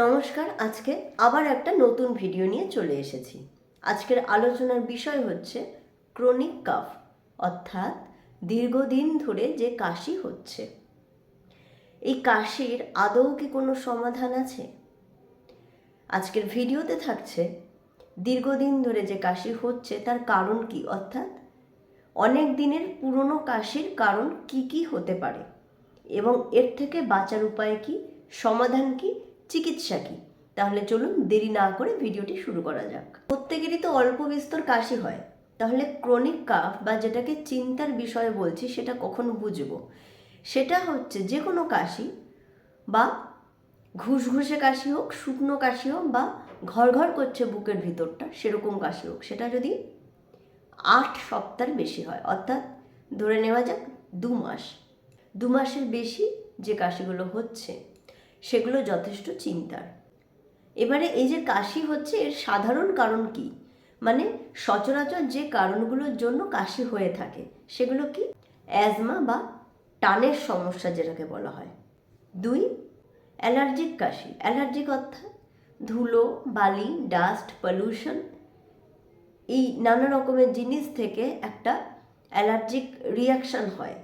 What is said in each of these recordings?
নমস্কার, আজকে আবার একটা নতুন ভিডিও নিয়ে চলে এসেছি। আজকের আলোচনার বিষয় হচ্ছে ক্রনিক কাফ, অর্থাৎ দীর্ঘদিন ধরে যে কাশি হচ্ছে। এই কাশির আদৌ কি কোনো সমাধান আছে? আজকের ভিডিওতে থাকছে, দীর্ঘদিন ধরে যে কাশি হচ্ছে তার কারণ কি? অর্থাৎ অনেক দিনের পুরনো কাশির কারণ কি কি হতে পারে? এবং এর থেকে বাঁচার উপায় কি? সমাধান কি? চিকিৎসা কি? তাহলে চলুন দেরি না করে ভিডিওটি শুরু করা যাক। প্রত্যেকেরই তো অল্প বিস্তর কাশি হয়। তাহলে ক্রনিক কাফ বা যেটাকে চিন্তার বিষয় বলছি, সেটা কখন বুঝব? সেটা হচ্ছে যে কোনো কাশি বা ঘুষঘুষে কাশি হোক, শুকনো কাশি হোক বা ঘর ঘর করছে বুকের ভিতরটা, সেরকম কাশি হোক। সেটা যদি আট সপ্তাহের বেশি হয়, অর্থাৎ ধরে নেওয়া যাক দু মাস। দু মাসের বেশি যে কাশিগুলো হচ্ছে সেগুলো যথেষ্ট চিন্তার। এবারে এই যে কাশি হচ্ছে, এর সাধারণ কারণ কি? মানে সচরাচর যে কারণগুলোর জন্য কাশি হয়ে থাকে, সেগুলো কি? অ্যাজমা বা টানের সমস্যা যেটাকে বলা হয়। দুই, অ্যালার্জিক কাশি। অ্যালার্জিক অর্থাৎ ধুলো, বালি, ডাস্ট, পলিউশন, এই নানা রকমের জিনিস থেকে একটা অ্যালার্জিক রিয়াকশান হয়।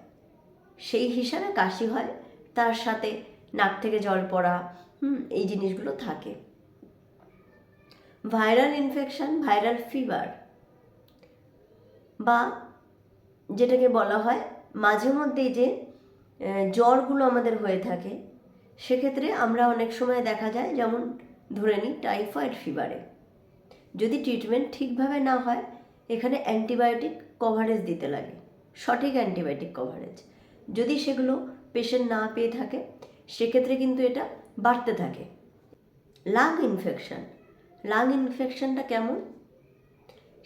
সেই হিসাবে কাশি হয়, তার সাথে নাক থেকে জল পড়া, হুম, এই জিনিসগুলো থাকে। ভাইরাল ইনফেকশান ভাইরাল ফিভার বা যেটাকে বলা হয় মাঝে মধ্যেই যে জ্বরগুলো আমাদের হয়ে থাকে, সেক্ষেত্রে আমরা অনেক সময় দেখা যায়, যেমন ধরে নিই টাইফয়েড ফিভারে যদি ট্রিটমেন্ট ঠিকভাবে না হয়, এখানে অ্যান্টিবায়োটিক কভারেজ দিতে লাগে, সঠিক অ্যান্টিবায়োটিক কভারেজ যদি সেগুলো পেশেন্ট না পেয়ে থাকে সেক্ষেত্রে কিন্তু এটা বাড়তে থাকে। লাং ইনফেকশন লাং ইনফেকশনটা কেমন?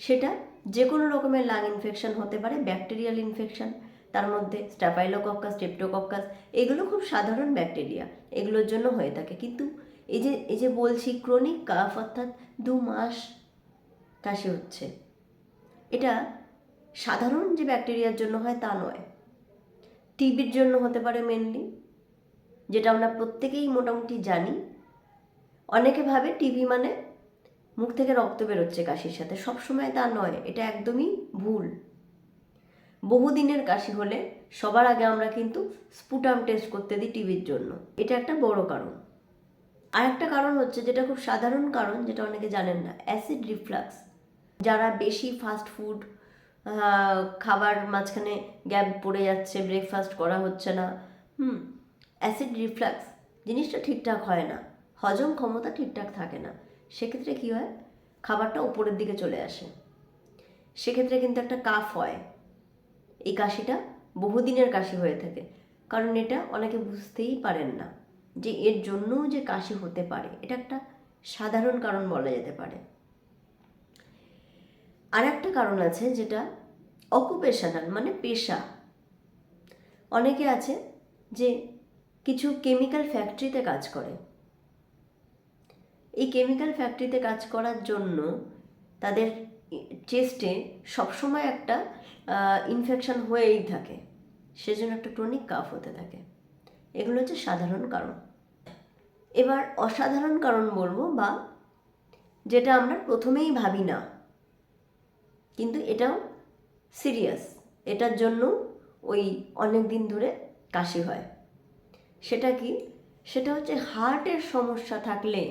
সেটা যে কোনো রকমের লাং ইনফেকশন হতে পারে ব্যাকটেরিয়াল ইনফেকশন তার মধ্যে স্ট্যাপাইলোকক্কাস স্টেপ্টোকক্কাস এগুলো খুব সাধারণ ব্যাকটেরিয়া এগুলোর জন্য হয়ে থাকে। কিন্তু এই যে এই যে বলছি ক্রনিক কাফ অর্থাৎ দু মাস কাশি হচ্ছে, এটা সাধারণ যে ব্যাকটেরিয়ার জন্য হয় তা নয়। টিবির জন্য হতে পারে মেনলি যেটা আমরা প্রত্যেকেই মোটামুটি জানি। অনেকে ভাবে টিবি মানে মুখ থেকে রক্ত বেরোচ্ছে কাশির সাথে। সবসময় তা নয়, এটা একদমই ভুল। বহুদিনের কাশি হলে সবার আগে আমরা কিন্তু স্পুটাম টেস্ট করতে দিই টিভির জন্য। এটা একটা বড় কারণ। আর একটা কারণ হচ্ছে যেটা খুব সাধারণ কারণ, যেটা অনেকে জানেন না, অ্যাসিড রিফ্লাক্স। যারা বেশি ফাস্ট ফুড খাবার মাঝখানে গ্যাপ পড়ে যাচ্ছে ব্রেকফাস্ট করা হচ্ছে না, হুম অ্যাসিড রিফ্লাক্স জিনিসটা ঠিকঠাক হয় না, হজম ক্ষমতা ঠিকঠাক থাকে না, সেক্ষেত্রে কী হয়? খাবারটা উপরের দিকে চলে আসে। সেক্ষেত্রে কিন্তু একটা কাফ হয়। এই কাশিটা বহুদিনের কাশি হয়ে থাকে, কারণ এটা অনেকে বুঝতেই পারেন না যে এর জন্যও যে কাশি হতে পারে, এটা একটা সাধারণ কারণ বলা যেতে পারে। আর একটা কারণ আছে যেটা অকুপেশনাল মানে পেশা। অনেকে আছে যে কিছু কেমিক্যাল ফ্যাক্টরিতে কাজ করে। এই কেমিক্যাল ফ্যাক্টরিতে কাজ করার জন্য তাদের চেস্টে সবসময় একটা ইনফেকশন হয়েই থাকে। সেজন্য একটা ক্রনিক কাফ হতে থাকে। এগুলো হচ্ছে সাধারণ কারণ। এবার অসাধারণ কারণ বলব বা যেটা আমরা প্রথমেই ভাবি না, কিন্তু এটাও সিরিয়াস এটার জন্য ওই অনেক দিন ধরে কাশি হয়। সেটা কি? সেটা হচ্ছে হার্টের সমস্যা থাকলে,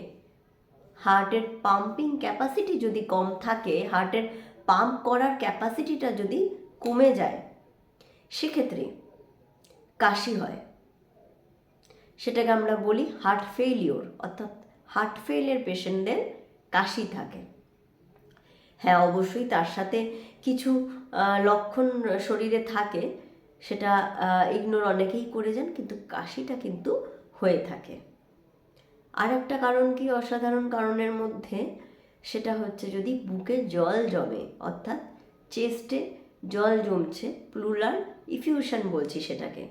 হার্টের পাম্পিং ক্যাপাসিটি যদি কম থাকে, হার্টের পাম্প করার ক্যাপাসিটিটা যদি কমে যায়, সেক্ষেত্রে কাশি হয়। সেটাকে আমরা বলি হার্ট ফেইলিওর, অর্থাৎ হার্ট ফেইলের পেশেন্টদের কাশি থাকে। হ্যাঁ অবশ্যই তার সাথে কিছু লক্ষণ শরীরে থাকে সেটা ইগনোর অনেকেই করে যান, কিন্তু কাশিটা কিন্তু হয়ে থাকে। আর একটা কারণ কি? অসাধারণ কারণের মধ্যে সেটা হচ্ছে যদি বুকে জল জমে, অর্থাৎ চেস্টে জল জমছে প্লুলার ইফিউশন বলছি সেটাকে,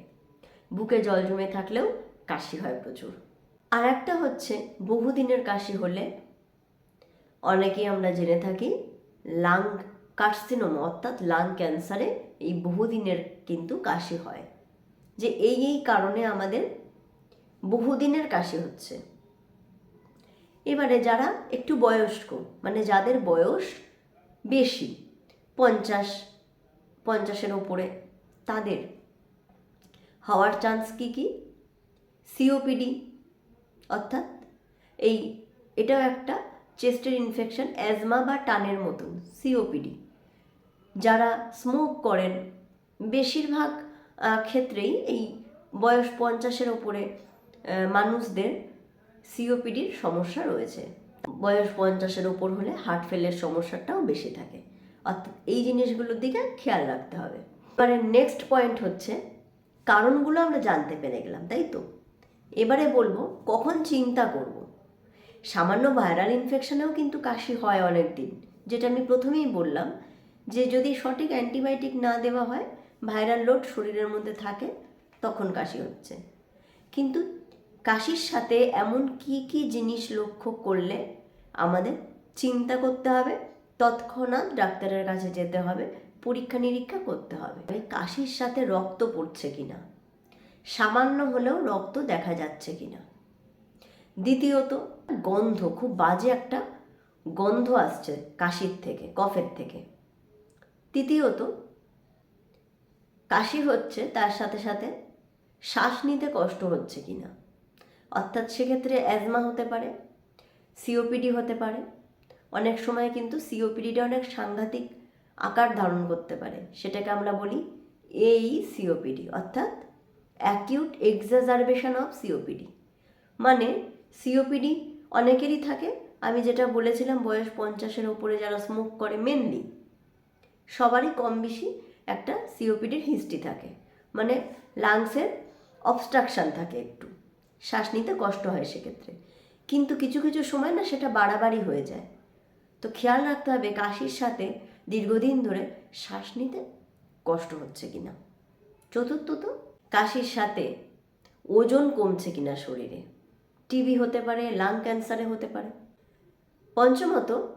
বুকে জল জমে থাকলেও কাশি হয় প্রচুর। আর একটা হচ্ছে বহুদিনের কাশি হলে অনেকেই আমরা জেনে থাকি লাং কার্সিনোমা অর্থাৎ লাং ক্যান্সারে এই বহুদিনের কিন্তু কাশি হয়। যে এই এই কারণে আমাদের বহুদিনের কাশি হচ্ছে। এবারে যারা একটু বয়স্ক মানে যাদের বয়স বেশি, পঞ্চাশ, পঞ্চাশের ওপরে তাদের হওয়ার চান্স কি কি? সিওপিডি অর্থাৎ এই, এটাও একটা চেস্টের ইনফেকশন অ্যাজমা বা টানের মতন সিওপিডি যারা স্মোক করেন, বেশিরভাগ ক্ষেত্রেই এই বয়স পঞ্চাশের ওপরে মানুষদের সিওপিডির সমস্যা রয়েছে। বয়স পঞ্চাশের ওপর হলে হার্ট ফেলের সমস্যাটাও বেশি থাকে। অর্থাৎ এই জিনিসগুলোর দিকে খেয়াল রাখতে হবে। এবারে নেক্সট পয়েন্ট হচ্ছে, কারণগুলো আমরা জানতে পেরে গেলাম, তাই তো? এবারে বলব, কখন চিন্তা করব। সামান্য ভাইরাল ইনফেকশনেও কিন্তু কাশি হয় অনেক দিন যেটা আমি প্রথমেই বললাম যে যদি সঠিক অ্যান্টিবায়োটিক না দেওয়া হয়, ভাইরাল লোড শরীরের মধ্যে থাকে, তখন কাশি হচ্ছে। কিন্তু কাশির সাথে এমন কি কি জিনিস লক্ষ্য করলে আমাদের চিন্তা করতে হবে, তৎক্ষণাৎ ডাক্তারের কাছে যেতে হবে, পরীক্ষা নিরীক্ষা করতে হবে। কাশির সাথে রক্ত পড়ছে কিনা? সামান্য হলেও রক্ত দেখা যাচ্ছে কিনা? দ্বিতীয়ত, গন্ধ, খুব বাজে একটা গন্ধ আসছে কাশির থেকে, কফের থেকে। তৃতীয়ত কাশি হচ্ছে তার সাথে সাথে শ্বাস নিতে কষ্ট হচ্ছে কিনা। অর্থাৎ সেক্ষেত্রে অ্যাজমা হতে পারে, সিওপিডি হতে পারে। অনেক সময় কিন্তু সিওপিডিটা অনেক সাংঘাতিক আকার ধারণ করতে পারে। সেটাকে আমরা বলি এই সিওপিডি অর্থাৎ অ্যাকিউট এক্সাজারবেশন অফ সিওপিডি মানে সিওপিডি অনেকেরই থাকে, আমি যেটা বলেছিলাম বয়স পঞ্চাশের ওপরে যারা স্মোক করে মেনলি সবারই কম বেশি একটা সিওপিডির হিস্ট্রি থাকে। মানে লাংসের অবস্ট্রাকশান থাকে একটু। শ্বাস নিতে কষ্ট হয় সেক্ষেত্রে। কিন্তু কিছু কিছু সময় না সেটা বাড়াবাড়ি হয়ে যায়। তো খেয়াল রাখতে হবে কাশির সাথে দীর্ঘদিন ধরে শ্বাস নিতে কষ্ট হচ্ছে কিনা। চতুর্থত, কাশির সাথে ওজন কমছে কিনা শরীরে। টিবি হতে পারে লাং ক্যান্সারে হতে পারে। পঞ্চমত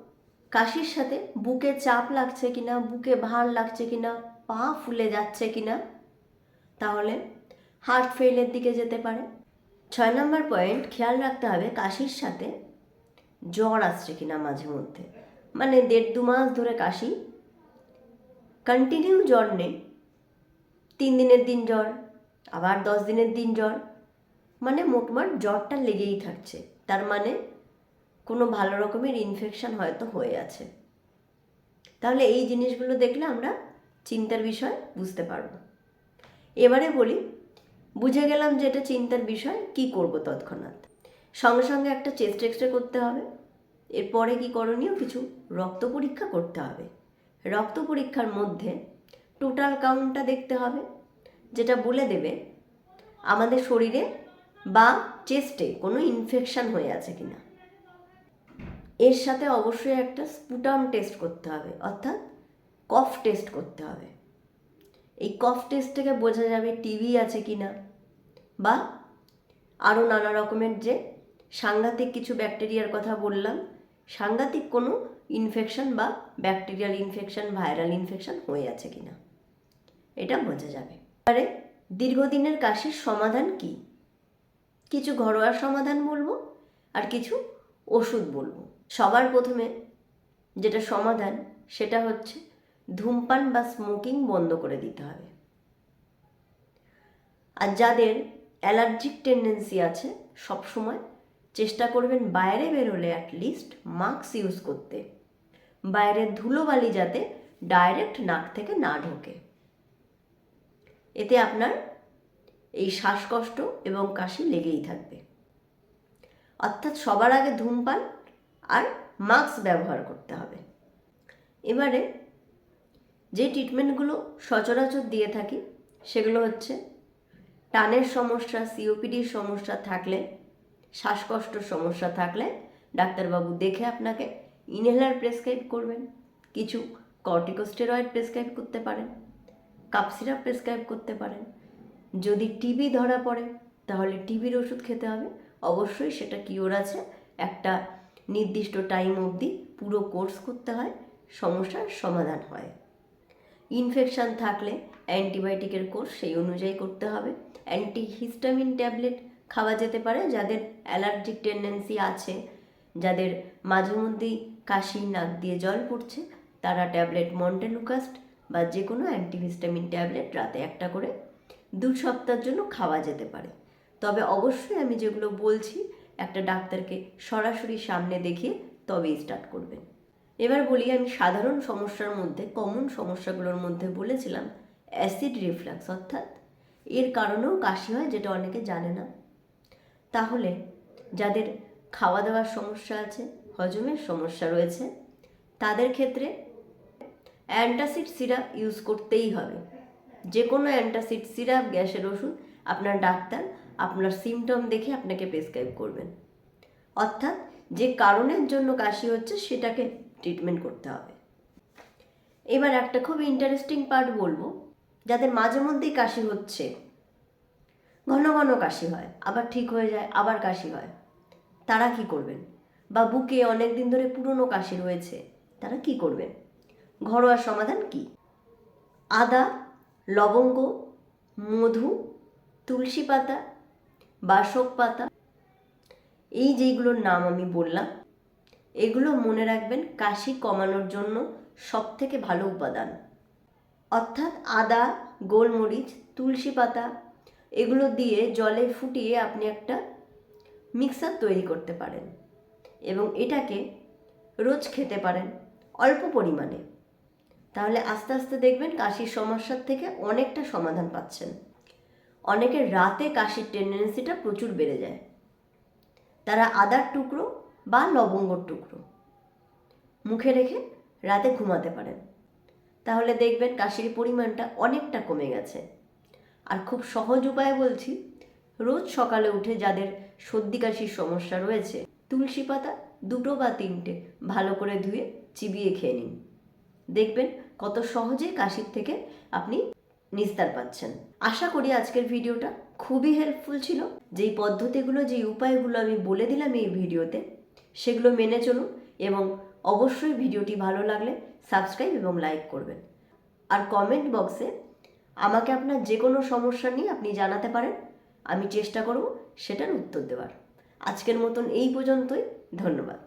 কাশির সাথে বুকে চাপ লাগছে কিনা, বুকে ভার লাগছে কিনা, পা ফুলে যাচ্ছে কিনা, তাহলে হার্ট ফেলের দিকে যেতে পারে। ছয় নম্বর পয়েন্ট খেয়াল রাখতে হবে কাশির সাথে জ্বর আসছে কিনা মাঝে মধ্যে। মানে দেড় দু মাস ধরে কাশি। কন্টিনিউ জ্বর নেই। তিন দিনের দিন জ্বর, আবার দশ দিনের দিন জ্বর। মানে মোটমাট জ্বরটা লেগেই থাকছে। তার মানে কোনো ভালো রকমের ইনফেকশান হয়তো হয়ে আছে। তাহলে এই জিনিসগুলো দেখলে আমরা চিন্তার বিষয় বুঝতে পারব। এবারে বলি, বুঝে গেলাম যে এটা চিন্তার বিষয়, কি করব তৎক্ষণাৎ? সঙ্গে সঙ্গে একটা চেস্ট এক্স রে করতে হবে। এরপরে কি করণীয়? কিছু রক্ত পরীক্ষা করতে হবে। রক্ত পরীক্ষার মধ্যে টোটাল কাউন্টটা দেখতে হবে, যেটা বলে দেবে আমাদের শরীরে বা চেস্টে কোনো ইনফেকশান হয়ে আছে কিনা। এর সাথে অবশ্যই একটা স্পুটাম টেস্ট করতে হবে, অর্থাৎ কফ টেস্ট করতে হবে। এই কফ টেস্ট থেকে বোঝা যাবে টিভি আছে কি না, বা আরও নানা রকমের যে সাংঘাতিক কিছু ব্যাকটেরিয়ার কথা বললাম, সাংঘাতিক কোনো ইনফেকশন বা ব্যাকটেরিয়াল ইনফেকশন ভাইরাল ইনফেকশন হয়ে আছে কি না, এটা বোঝা যাবে। এবারে দীর্ঘদিনের কাশির সমাধান কি? কিছু ঘরোয়া সমাধান বলব আর কিছু ওষুধ বলব। সবার প্রথমে যেটা সমাধান, সেটা হচ্ছে ধূমপান বা স্মোকিং বন্ধ করে দিতে হবে। আর যাদের অ্যালার্জিক টেন্ডেন্সি আছে সব সময় চেষ্টা করবেন বাইরে বেরোলে অ্যাটলিস্ট মাস্ক ইউজ করতে। বাইরের ধুলোবালি যাতে ডাইরেক্ট নাক থেকে না ঢোকে। এতে আপনার এই শ্বাসকষ্ট এবং কাশি লেগেই থাকবে। অর্থাৎ সবার আগে ধূমপান আর মাস্ক ব্যবহার করতে হবে। এবারে যে ট্রিটমেন্টগুলো সচরাচর দিয়ে থাকি, সেগুলো হচ্ছে টানের সমস্যা, সিওপিডির সমস্যা থাকলে শ্বাসকষ্টর সমস্যা থাকলে ডাক্তারবাবু দেখে আপনাকে ইনহেলার প্রেসক্রাইব করবেন, কিছু কর্টিকোস্টেরয়েড প্রেসক্রাইব করতে পারেন, কাপ সিরাপ প্রেসক্রাইব করতে পারেন। যদি টিবি ধরা পড়ে, তাহলে টিবির ওষুধ খেতে হবে। অবশ্যই সেটা কিওর আছে। একটা নির্দিষ্ট টাইম অবধি পুরো কোর্স করতে হয়, সমস্যার সমাধান হয়। ইনফেকশান থাকলে অ্যান্টিবায়োটিকের কোর্স সেই অনুযায়ী করতে হবে। অ্যান্টিহিস্টামিন ট্যাবলেট খাওয়া যেতে পারে যাদের অ্যালার্জিক টেন্ডেন্সি আছে, যাদের মাঝে মধ্যেই কাশি, নাক দিয়ে জল পড়ছে, তারা ট্যাবলেট মন্টেলুকাস্ট বা যে কোনো অ্যান্টিহিস্টামিন ট্যাবলেট রাতে একটা করে দু সপ্তাহের জন্য খাওয়া যেতে পারে। তবে অবশ্যই আমি যেগুলো বলছি একটা ডাক্তারকে সরাসরি সামনে দেখিয়ে তবেই স্টার্ট করবেন। এবার বলি, আমি সাধারণ সমস্যার মধ্যে কমন সমস্যাগুলোর মধ্যে বলেছিলাম অ্যাসিড রিফ্লাক্স অর্থাৎ, এর কারণেও কাশি হয় যেটা অনেকে জানে না। তাহলে, যাদের খাওয়া দাওয়ার সমস্যা আছে, হজমের সমস্যা রয়েছে, তাদের ক্ষেত্রে অ্যান্টাসিড সিরাপ ইউজ করতেই হবে। যে কোনো অ্যান্টাসিড সিরাপ, গ্যাসের ওষুধ, আপনার ডাক্তার আপনার সিমটম দেখে আপনাকে প্রেসক্রাইব করবেন। অর্থাৎ যে কারণের জন্য কাশি হচ্ছে সেটাকে ট্রিটমেন্ট করতে হবে। এবার একটা খুব ইন্টারেস্টিং পার্ট বলব, যাদের মাঝে মধ্যেই কাশি হচ্ছে। ঘন ঘন কাশি হয়, আবার ঠিক হয়ে যায়, আবার কাশি হয়। তারা কি করবেন? বা বুকে অনেক দিন ধরে পুরনো কাশি রয়েছে, তারা কি করবেন? ঘরোয়া সমাধান কি? আদা, লবঙ্গ, মধু, তুলসী পাতা বাসক পাতা। এই যেইগুলোর নাম আমি বললাম, এগুলো মনে রাখবেন কাশি কমানোর জন্য সব থেকে ভালো উপাদান। অর্থাৎ আদা, গোলমরিচ, তুলসী পাতা, এগুলো দিয়ে জলে ফুটিয়ে আপনি একটা মিক্সার তৈরি করতে পারেন এবং এটাকে রোজ খেতে পারেন অল্প পরিমাণে। তাহলে আস্তে আস্তে দেখবেন কাশির সমস্যার থেকে অনেকটা সমাধান পাচ্ছেন। অনেকের রাতে কাশির টেন্ডেন্সিটা প্রচুর বেড়ে যায়। তারা আদার টুকরো বা লবঙ্গর টুকরো। মুখে রেখে রাতে ঘুমাতে পারেন। তাহলে দেখবেন কাশির পরিমাণটা অনেকটা কমে গেছে। আর খুব সহজ উপায় বলছি, রোজ সকালে উঠে যাদের সর্দি কাশির সমস্যা রয়েছে, তুলসী পাতা দুটো বা তিনটে ভালো করে ধুয়ে চিবিয়ে খেয়ে নিন। দেখবেন কত সহজে কাশির থেকে আপনি নিস্তার পাচ্ছেন। আশা করি আজকের ভিডিওটা খুবই হেল্পফুল ছিল। যেই পদ্ধতিগুলো, যেই উপায়গুলো আমি বলে দিলাম এই ভিডিওতে, সেগুলো মেনে চলুন এবং অবশ্যই ভিডিওটি ভালো লাগলে সাবস্ক্রাইব এবং লাইক করবেন। আর কমেন্ট বক্সে আমাকে আপনার যে কোনো সমস্যা নিয়ে আপনি জানাতে পারেন, আমি চেষ্টা করব সেটার উত্তর দেওয়ার। আজকের মতন এই পর্যন্তই, ধন্যবাদ।